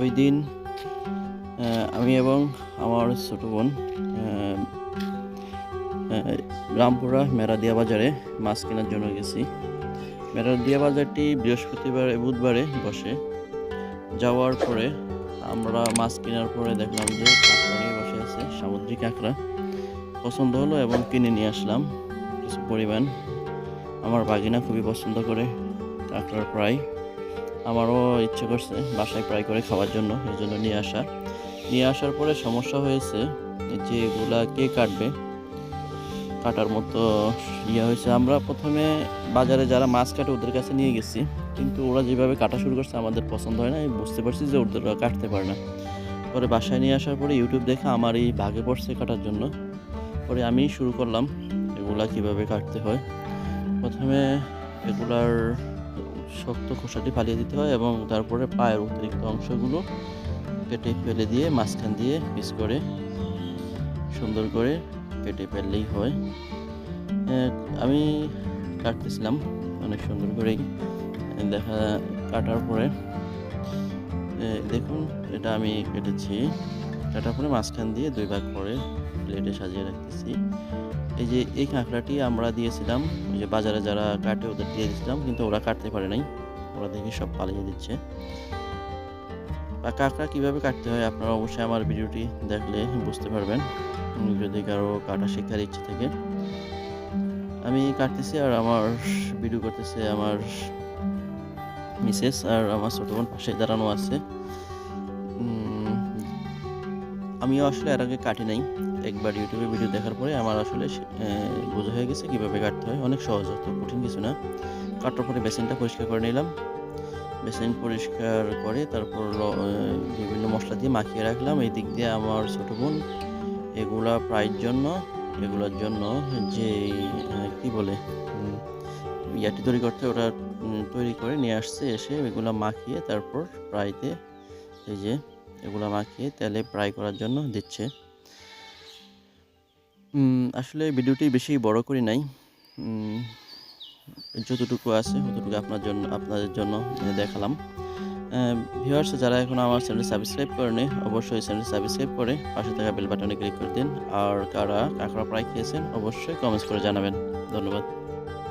ওই দিন আমি এবং আমার ছোট বোন রামপুরা মেরাদিয়া বাজারে মাছ কেনার জন্য গেছি। মেরাদিয়া বাজারটি বৃহস্পতিবার বুধবারে বসে। যাওয়ার পরে আমরা মাছ কেনার পরে দেখলাম যে কাঁকড়া নিয়ে বসে আছে, সামুদ্রিক কাঁকড়া। পছন্দ হলো এবং কিনে নিয়ে আসলাম। কিছু পরিমাণ। আমার বাগিনা খুবই পছন্দ করে কাঁকড়ার ফ্রাই। আমারও ইচ্ছে করছে বাসায় ফ্রাই করে খাওয়ার জন্য এই জন্য নিয়ে আসা। নিয়ে আসার পরে সমস্যা হয়েছে যে এগুলা কে কাটবে? কাটার মতো ইয়ে হয়েছে। আমরা প্রথমে বাজারে যারা মাছ কাটে ওদের কাছে নিয়ে গেছি, কিন্তু ওরা যেভাবে কাটা শুরু করছে আমাদের পছন্দ হয় না। আমি বুঝতে পারছি যে ওদের কাটতে পারে না। পরে বাসায় নিয়ে আসার পরে ইউটিউব দেখে আমার এই ভাগে পড়ছে কাটার জন্য। পরে আমি শুরু করলাম এগুলা কীভাবে কাটতে হয়। প্রথমে এগুলার শক্ত খোসাটি ফালিয়ে দিতে হয় এবং তারপরে পায়ের অতিরিক্ত অংশগুলো কেটে ফেলে দিয়ে মাঝখান দিয়ে পিস করে সুন্দর করে কেটে ফেললেই হয়। আমি কাটতেছিলাম অনেক সুন্দর করেই। দেখা, কাটার পরে দেখুন, এটা আমি কেটেছি। কাটার পরে মাঝখান দিয়ে দুই ভাগ করে প্লেটে সাজিয়ে রাখতেছি। এই যে এই কাঁকড়াটি আমরা দিয়েছিলাম, ওই যে বাজারে যারা কাটে ওদের দিয়ে দিয়েছিলাম, কিন্তু ওরা কাটতে পারে নাই। ওরা দেখে সব পালিয়ে দিচ্ছে। আর কাঁকড়া কীভাবে কাটতে হয় আপনারা অবশ্যই আমার ভিডিওটি দেখলে বুঝতে পারবেন। যদি কারও কাটা শেখার ইচ্ছে থাকে। আমি কাটতেছি আর আমার ভিডিও করতেছে আমার মিসেস আর আমার ছোটো বোন পাশে দাঁড়ানো আছে। আমিও আসলে এর আগে কাটি নাই। একবার ইউটিউবে ভিডিও দেখার পরে আমার আসলে বোঝা হয়ে গেছে কীভাবে কাটতে হয়। অনেক সহজ হতো কঠিন কিছু না। কাটার পরে বেসিনটা পরিষ্কার করে নিলাম। বেসিন পরিষ্কার করে তারপর বিভিন্ন মশলা দিয়ে মাখিয়ে রাখলাম। এই দিক দিয়ে আমার ছোটো বোন, এগুলা প্রায়ের জন্য, এগুলোর জন্য যে কি বলে ইয়াটি তৈরি করতে ওরা তৈরি করে নিয়ে আসছে এসে এগুলো মাখিয়ে তারপর প্রায়তে এই যে এগুলা মাখিয়ে তেলে ফ্রাই করার জন্য দিচ্ছে। আসলে ভিডিওটি বেশি বড় করি নাই। যতটুকু আছে ততটুকু আপনার জন্য, আপনাদের জন্য দেখালাম। ভিউয়ার্স যারা এখন আমার চ্যানেল সাবস্ক্রাইব করেনি অবশ্যই চ্যানেল সাবস্ক্রাইব করে পাশে থাকা বেল বাটনে ক্লিক করে দিন। আর কারা কাঁকড়া প্রায় খেয়েছেন, অবশ্যই কমেন্টস করে জানাবেন। ধন্যবাদ।